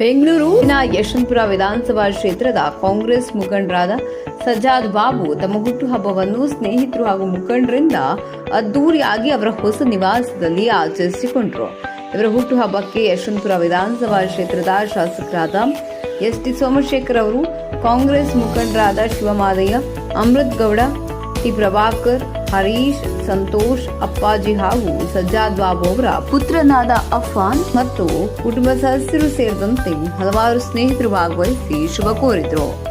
ಬೆಂಗಳೂರಿನ ಯಶವಂತಪುರ ವಿಧಾನಸಭಾ ಕ್ಷೇತ್ರದ ಕಾಂಗ್ರೆಸ್ ಮುಖಂಡರಾದ ಸಜ್ಜಾದ್ ಬಾಬು ತಮ್ಮ ಹುಟ್ಟುಹಬ್ಬವನ್ನು ಸ್ನೇಹಿತರು ಹಾಗೂ ಮುಖಂಡರಿಂದ ಅದ್ದೂರಿಯಾಗಿ ಅವರ ಹೊಸ ನಿವಾಸದಲ್ಲಿ ಆಚರಿಸಿಕೊಂಡರು. ಇವರ ಹುಟ್ಟುಹಬ್ಬಕ್ಕೆ ಯಶವಂತಪುರ ವಿಧಾನಸಭಾ ಕ್ಷೇತ್ರದ ಶಾಸಕರಾದ ಎಸ್ ಟಿ ಸೋಮಶೇಖರ್ ಅವರು, ಕಾಂಗ್ರೆಸ್ ಮುಖಂಡರಾದ ಶಿವಮಾದಯ್ಯ, ಅಮೃತ್ ಗೌಡ, ಟಿ. ಪ್ರಭಾಕರ್ ಹರೀಶ್, ಸಂತೋಷ್, ಅಪ್ಪಾಜಿ ಹಾಗೂ ಸಜ್ಜಾದ್ ಬಾಬು ಅವರ ಪುತ್ರನಾದ ಅಫಾನ್ ಮತ್ತು ಕುಟುಂಬ ಸದಸ್ಯರು ಸೇರಿದಂತೆ ಹಲವಾರು ಸ್ನೇಹಿತರು ಭಾಗವಹಿಸಿ ಶುಭ ಕೋರಿದರು.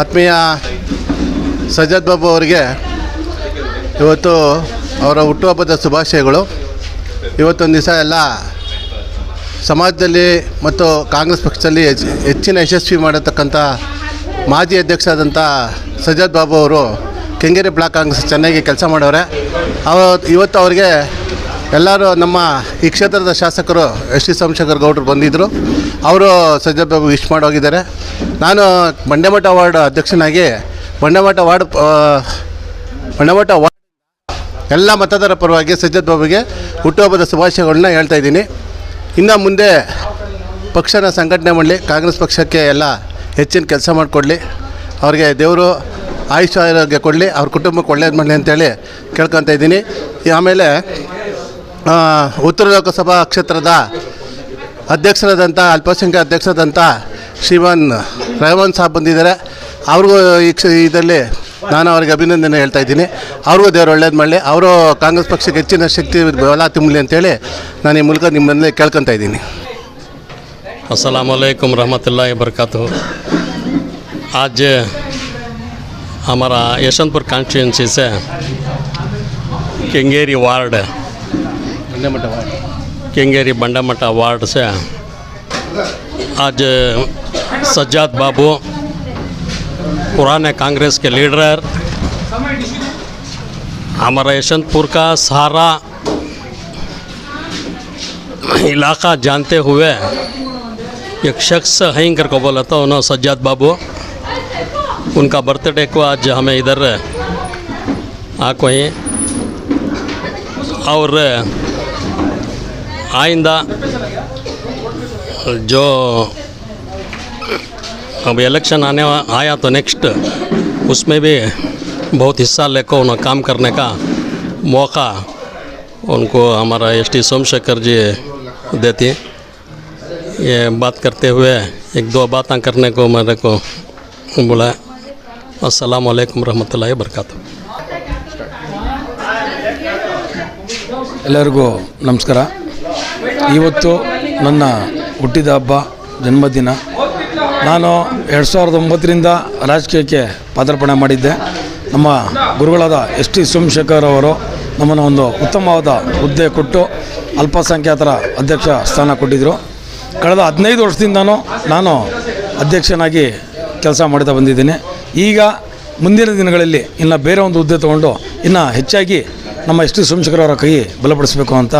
ಆತ್ಮೀಯ ಸಜ್ಜದ್ ಬಾಬು ಅವರಿಗೆ ಇವತ್ತು ಅವರ ಹುಟ್ಟುಹಬ್ಬದ ಶುಭಾಶಯಗಳು. ಇವತ್ತೊಂದು ದಿವಸ ಎಲ್ಲ ಸಮಾಜದಲ್ಲಿ ಮತ್ತು ಕಾಂಗ್ರೆಸ್ ಪಕ್ಷದಲ್ಲಿ ಹೆಚ್ಚ್- ಹೆಚ್ಚಿನ ಯಶಸ್ವಿ ಮಾಡತಕ್ಕಂಥ ಮಾಜಿ ಅಧ್ಯಕ್ಷರಾದಂಥ ಸಜ್ಜದ್ ಬಾಬು ಅವರು ಕೆಂಗೇರಿ ಬ್ಲಾಕ್ ಕಾಂಗ್ರೆಸ್ ಚೆನ್ನಾಗಿ ಕೆಲಸ ಮಾಡವ್ರೆ ಅವ ಇವತ್ತು ಅವರಿಗೆ ಎಲ್ಲರೂ ನಮ್ಮ ಈ ಕ್ಷೇತ್ರದ ಶಾಸಕರು ಎಸ್ ಟಿ ಸೋಮಶೇಖರ್ ಗೌಡರು ಬಂದಿದ್ದರು ಅವರು ಸಜ್ಜದ್ ಬಾಬು ವಿಶ್ ಮಾಡೋಗಿದ್ದಾರೆ ನಾನು ಮಂಡ್ಯಮಠ ವಾರ್ಡ್ ಅಧ್ಯಕ್ಷನಾಗಿ ಬಂಡೆಮಠ ವಾರ್ಡ್ ಮಂಡ್ಯಮಠ ವಾರ್ಡ್ ಎಲ್ಲ ಮತದಾರರ ಪರವಾಗಿ ಸಜ್ಜದ್ ಬಾಬುಗೆ ಹುಟ್ಟುಹಬ್ಬದ ಶುಭಾಶಯಗಳನ್ನ ಹೇಳ್ತಾ ಇದ್ದೀನಿ. ಇನ್ನು ಮುಂದೆ ಪಕ್ಷನ ಸಂಘಟನೆ ಮಾಡಲಿ, ಕಾಂಗ್ರೆಸ್ ಪಕ್ಷಕ್ಕೆ ಎಲ್ಲ ಹೆಚ್ಚಿನ ಕೆಲಸ ಮಾಡಿಕೊಡ್ಲಿ. ಅವ್ರಿಗೆ ದೇವರು ಆಯುಷ್ ಆರೋಗ್ಯ ಕೊಡಲಿ, ಅವ್ರ ಕುಟುಂಬಕ್ಕೆ ಒಳ್ಳೇದು ಮಾಡಲಿ ಅಂತೇಳಿ ಕೇಳ್ಕೊತಾ ಇದ್ದೀನಿ. ಆಮೇಲೆ ಉತ್ತರ ಲೋಕಸಭಾ ಕ್ಷೇತ್ರದ ಅಧ್ಯಕ್ಷರಾದಂಥ, ಅಲ್ಪಸಂಖ್ಯಾತ ಅಧ್ಯಕ್ಷರಾದಂಥ ಶ್ರೀಮಾನ್ ರೆಹಮಾನ್ ಸಾಬ್ ಬಂದಿದ್ದಾರೆ ಅವ್ರಿಗೂ ಈ ಕ್ಷ ಇದರಲ್ಲಿ ನಾನು ಅವ್ರಿಗೆ ಅಭಿನಂದನೆ ಹೇಳ್ತಾ ಇದ್ದೀನಿ ಅವ್ರಿಗೂ ದೇವ್ರು ಒಳ್ಳೇದು ಮಾಡಲಿ ಅವರು ಕಾಂಗ್ರೆಸ್ ಪಕ್ಷಕ್ಕೆ ಹೆಚ್ಚಿನ ಶಕ್ತಿ ಬಲ ತುಂಬಲಿ ಅಂತೇಳಿ ನಾನು ಈ ಮೂಲಕ ನಿಮ್ಮನ್ನೇ ಕೇಳ್ಕೊತಾ ಇದ್ದೀನಿ असलकम रहमतुल्लाह बरकत आज हमारा यशवंतपुर कॉन्स्टिट्यूंसी से केंगेरी वार्ड केंगेरी बंडामटा वार्ड से आज सज्जाद बाबू, पुराने कांग्रेस के लीडर, हमारा यशवंतपुर का सारा इलाका जानते हुए एक शख्स हैं करके बोला था, उन्होंने सज्जाद बाबू, उनका बर्थडे को आज हमें इधर आको ही और आइंदा, जो अब इलेक्शन आने वा- आया तो नेक्स्ट उसमें भी बहुत हिस्सा लेकर उन्हें काम करने का मौका उनको हमारा एस टी सोमशेखर जी देती ये बात करते हुए एक दो बातें करने को मेरे को बुलाया अस्सलाम वालेकुम रहमतुल्लाहि वबरकातुहू ಎಲ್ಲರಿಗೂ ನಮಸ್ಕಾರ ಇವತ್ತು ನನ್ನ ಹುಟ್ಟಿದ ಹಬ್ಬ ಜನ್ಮದಿನ ನಾನು ಎರಡು ಸಾವಿರದ ಒಂಬತ್ತರಿಂದ ರಾಜಕೀಯಕ್ಕೆ ಪಾದಾರ್ಪಣೆ ಮಾಡಿದ್ದೆ. ನಮ್ಮ ಗುರುಗಳಾದ ಎಸ್ ಟಿ ಸೋಮಶೇಖರ್ ಅವರು ನಮ್ಮನ್ನು ಒಂದು ಉತ್ತಮವಾದ ಹುದ್ದೆ ಕೊಟ್ಟು ಅಲ್ಪಸಂಖ್ಯಾತರ ಅಧ್ಯಕ್ಷ ಸ್ಥಾನ ಕೊಟ್ಟಿದ್ದರು ಕಳೆದ ಹದಿನೈದು ವರ್ಷದಿಂದನೂ ನಾನು ಅಧ್ಯಕ್ಷನಾಗಿ ಕೆಲಸ ಮಾಡ್ತಾ ಬಂದಿದ್ದೀನಿ. ಈಗ ಮುಂದಿನ ದಿನಗಳಲ್ಲಿ ಇನ್ನು ಬೇರೆ ಒಂದು ಹುದ್ದೆ ತೊಗೊಂಡು ಇನ್ನು ಹೆಚ್ಚಾಗಿ ನಮ್ಮ ಎಸ್ ಟಿ ಸೋಮಶೇಖರ್ ಅವರ ಕೈ ಬಲಪಡಿಸಬೇಕು ಅಂತ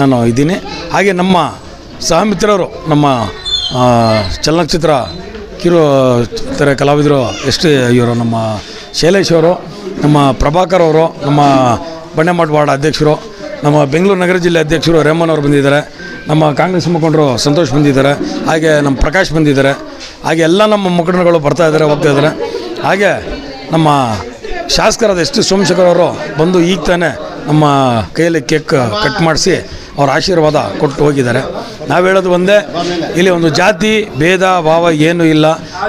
ನಾನು ಇದ್ದೀನಿ. ಹಾಗೆ ನಮ್ಮ ಸಹಮಿತ್ರರು ನಮ್ಮ ಚಲನಚಿತ್ರ ಕಿರು, ತರ ಕಲಾವಿದರು ಎಸ್ ಟಿ ಇವರು ನಮ್ಮ ಶೈಲೇಶ್ ಅವರು, ನಮ್ಮ ಪ್ರಭಾಕರ್ ಅವರು, ನಮ್ಮ ಬಂಡೆಮಠ ವಾರ್ಡ್ ಅಧ್ಯಕ್ಷರು, ನಮ್ಮ ಬೆಂಗಳೂರು ನಗರ ಜಿಲ್ಲೆ ಅಧ್ಯಕ್ಷರು ರೇಮನ್ ಅವರು ಬಂದಿದ್ದಾರೆ, ನಮ್ಮ ಕಾಂಗ್ರೆಸ್ ಮುಖಂಡರು ಸಂತೋಷ್ ಬಂದಿದ್ದಾರೆ, ಹಾಗೆ ನಮ್ಮ ಪ್ರಕಾಶ್ ಬಂದಿದ್ದಾರೆ, ಹಾಗೆ ಎಲ್ಲ ನಮ್ಮ ಮುಖಂಡರುಗಳು ಬರ್ತಾ ಇದ್ದಾರೆ, ಹೋಗ್ತಾ ಇದ್ದಾರೆ. ಹಾಗೆ ನಮ್ಮ ಶಾಸಕರಾದ ಎಸ್ ಟಿ ಸೋಮಶೇಖರ್ ಅವರು ಬಂದು ಈಗ ತಾನೇ ನಮ್ಮ ಕೈಯಲ್ಲಿ ಕೇಕ್ ಕಟ್ ಮಾಡಿಸಿ ಅವ್ರ ಆಶೀರ್ವಾದ ಕೊಟ್ಟು ಹೋಗಿದ್ದಾರೆ. ನಾವು ಹೇಳೋದು ಒಂದೇ, ಇಲ್ಲಿ ಒಂದು ಜಾತಿ, ಭೇದ, ಭಾವ ಏನೂ ಇಲ್ಲ.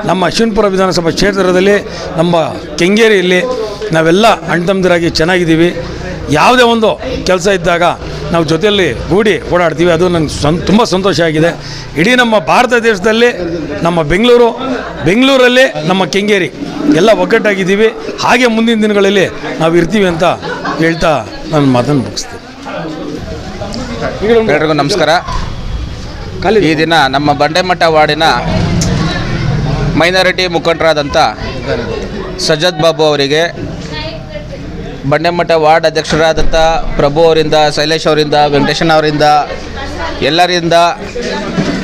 ನಮ್ಮ ಅಶ್ವಿನ್ಪುರ ವಿಧಾನಸಭಾ ಕ್ಷೇತ್ರದಲ್ಲಿ, ನಮ್ಮ ಕೆಂಗೇರಿಯಲ್ಲಿ ನಾವೆಲ್ಲ ಅಣ್ತಮ್ಮದಿರಾಗಿ ಚೆನ್ನಾಗಿದ್ದೀವಿ. ಯಾವುದೇ ಒಂದು ಕೆಲಸ ಇದ್ದಾಗ ನಾವು ಜೊತೆಯಲ್ಲಿ ಗೂಡಿ ಓಡಾಡ್ತೀವಿ. ಅದು ನನಗೆ ಸಂ, ತುಂಬ ಸಂತೋಷ ಆಗಿದೆ. ಇಡೀ ನಮ್ಮ ಭಾರತ ದೇಶದಲ್ಲಿ, ನಮ್ಮ ಬೆಂಗಳೂರು, ಬೆಂಗಳೂರಲ್ಲಿ ನಮ್ಮ ಕೆಂಗೇರಿ ಎಲ್ಲ ಒಗ್ಗಟ್ಟಾಗಿದ್ದೀವಿ. ಹಾಗೆ ಮುಂದಿನ ದಿನಗಳಲ್ಲಿ ನಾವು ಇರ್ತೀವಿ ಅಂತ ಹೇಳ್ತಾ ನನ್ನ ಮಾತನ್ನು ಮುಗಿಸ್ತೀನಿ. ಎಲ್ರಿಗೂ ನಮಸ್ಕಾರ. ಈ ದಿನ ನಮ್ಮ ಬಂಡೆಮಠ ವಾರ್ಡಿನ ಮೈನಾರಿಟಿ ಮುಖಂಡರಾದಂಥ ಸಜ್ಜದ್ ಬಾಬು ಅವರಿಗೆ ಬಂಡೆಮಠ ವಾರ್ಡ್ ಅಧ್ಯಕ್ಷರಾದಂಥ ಪ್ರಭು ಅವರಿಂದ, ಶೈಲೇಶ್ ಅವರಿಂದ, ವೆಂಕಟೇಶನ್ ಅವರಿಂದ, ಎಲ್ಲರಿಂದ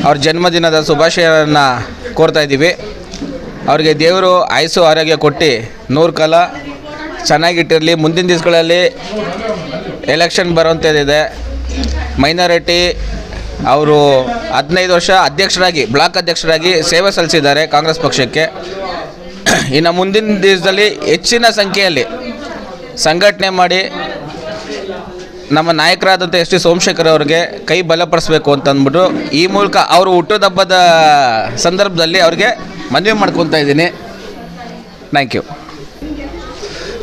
ಅವ್ರ ಜನ್ಮದಿನದ ಶುಭಾಶಯವನ್ನು ಕೋರ್ತಾ ಇದ್ದೀವಿ. ಅವರಿಗೆ ದೇವರು ಆಯಸ್ಸು ಆರೋಗ್ಯ ಕೊಟ್ಟು ನೂರು ಕಾಲ ಚೆನ್ನಾಗಿಟ್ಟಿರಲಿ. ಮುಂದಿನ ದಿವಸಗಳಲ್ಲಿ ಎಲೆಕ್ಷನ್ ಬರುವಂಥದ್ದಿದೆ ಮೈನಾರಿಟಿ ಅವರು ಹದಿನೈದು ವರ್ಷ ಅಧ್ಯಕ್ಷರಾಗಿ, ಬ್ಲಾಕ್ ಅಧ್ಯಕ್ಷರಾಗಿ ಸೇವೆ ಸಲ್ಲಿಸಿದ್ದಾರೆ ಕಾಂಗ್ರೆಸ್ ಪಕ್ಷಕ್ಕೆ. ಇನ್ನು ಮುಂದಿನ ದಿವಸದಲ್ಲಿ ಹೆಚ್ಚಿನ ಸಂಖ್ಯೆಯಲ್ಲಿ ಸಂಘಟನೆ ಮಾಡಿ ನಮ್ಮ ನಾಯಕರಾದಂಥ ಎಸ್ ಟಿ ಸೋಮಶೇಖರ್ ಅವರಿಗೆ ಕೈ ಬಲಪಡಿಸ್ಬೇಕು ಅಂತ ಅಂದ್ಬಿಟ್ಟು ಈ ಮೂಲಕ ಅವರು ಹುಟ್ಟುಹಬ್ಬದ ಸಂದರ್ಭದಲ್ಲಿ ಅವ್ರಿಗೆ ಮನವಿ ಮಾಡ್ಕೊತಾ ಇದ್ದೀನಿ. ಥ್ಯಾಂಕ್ ಯು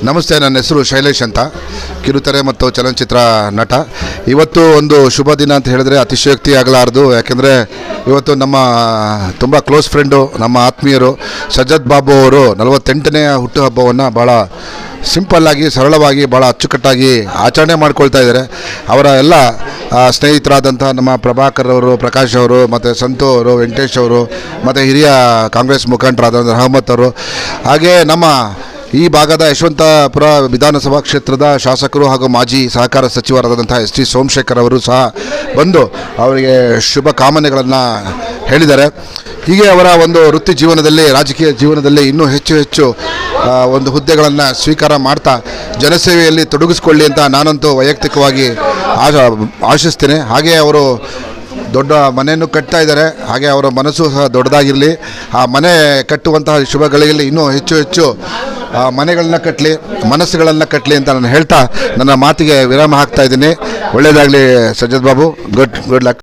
ನಮಸ್ತೆ, ನನ್ನ ಹೆಸರು ಶೈಲೇಶ್ ಅಂತ. ಕಿರುತೆರೆ ಮತ್ತು ಚಲನಚಿತ್ರ ನಟ. ಇವತ್ತು ಒಂದು ಶುಭ ದಿನ ಅಂತ ಹೇಳಿದ್ರೆ ಅತಿಶಯೋಕ್ತಿ ಆಗಲಾರದು. ಯಾಕೆಂದರೆ ಇವತ್ತು ನಮ್ಮ ತುಂಬ ಕ್ಲೋಸ್ ಫ್ರೆಂಡು, ನಮ್ಮ ಆತ್ಮೀಯರು ಸಜ್ಜದ್ ಬಾಬು ಅವರು ನಲವತ್ತೆಂಟನೇ ಹುಟ್ಟುಹಬ್ಬವನ್ನು ಭಾಳ ಸಿಂಪಲ್ಲಾಗಿ ಸರಳವಾಗಿ ಭಾಳ ಅಚ್ಚುಕಟ್ಟಾಗಿ ಆಚರಣೆ ಮಾಡ್ಕೊಳ್ತಾ ಇದ್ದಾರೆ. ಅವರ ಎಲ್ಲ ಸ್ನೇಹಿತರಾದಂಥ ನಮ್ಮ ಪ್ರಭಾಕರ್ ಅವರು, ಪ್ರಕಾಶ್ ಅವರು, ಮತ್ತು ಸಂತು ಅವರು, ವೆಂಕಟೇಶ್ ಅವರು, ಮತ್ತು ಹಿರಿಯ ಕಾಂಗ್ರೆಸ್ ಮುಖಂಡರಾದ ರಹಮತ್ ಅವರು, ಹಾಗೇ ನಮ್ಮ ಈ ಭಾಗದ ಯಶವಂತಪುರ ವಿಧಾನಸಭಾ ಕ್ಷೇತ್ರದ ಶಾಸಕರು ಹಾಗೂ ಮಾಜಿ ಸಹಕಾರ ಸಚಿವರಾದಂಥ ಎಸ್ ಟಿ ಸೋಮಶೇಖರ್ ಅವರು ಸಹ ಬಂದು ಅವರಿಗೆ ಶುಭ ಕಾಮನೆಗಳನ್ನು ಹೇಳಿದ್ದಾರೆ. ಹೀಗೆ ಅವರ ಒಂದು ವೃತ್ತಿ ಜೀವನದಲ್ಲಿ, ರಾಜಕೀಯ ಜೀವನದಲ್ಲಿ ಇನ್ನೂ ಹೆಚ್ಚು ಹೆಚ್ಚು ಒಂದು ಹುದ್ದೆಗಳನ್ನು ಸ್ವೀಕಾರ ಮಾಡ್ತಾ ಜನಸೇವೆಯಲ್ಲಿ ತೊಡಗಿಸ್ಕೊಳ್ಳಿ ಅಂತ ನಾನಂತೂ ವೈಯಕ್ತಿಕವಾಗಿ ಆಶ, ಆಶಿಸ್ತೇನೆ. ಹಾಗೆ ಅವರು ದೊಡ್ಡ ಮನೆಯನ್ನು ಕಟ್ತಾ ಇದ್ದಾರೆ. ಹಾಗೆ ಅವರ ಮನಸ್ಸು ಸಹ ದೊಡ್ಡದಾಗಿರಲಿ. ಆ ಮನೆ ಕಟ್ಟುವಂತಹ ಶುಭ ಗಳಿಗೆಯಲ್ಲಿ ಇನ್ನೂ ಹೆಚ್ಚು ಹೆಚ್ಚು ಮನೆಗಳನ್ನ ಕಟ್ಟಲಿ ಮನಸ್ಸುಗಳನ್ನು ಕಟ್ಟಲಿ ಅಂತ ನಾನು ಹೇಳ್ತಾ ನನ್ನ ಮಾತಿಗೆ ವಿರಾಮ ಹಾಕ್ತಾ ಇದ್ದೀನಿ. ಒಳ್ಳೆಯದಾಗಲಿ Sajjad Babu. Good good luck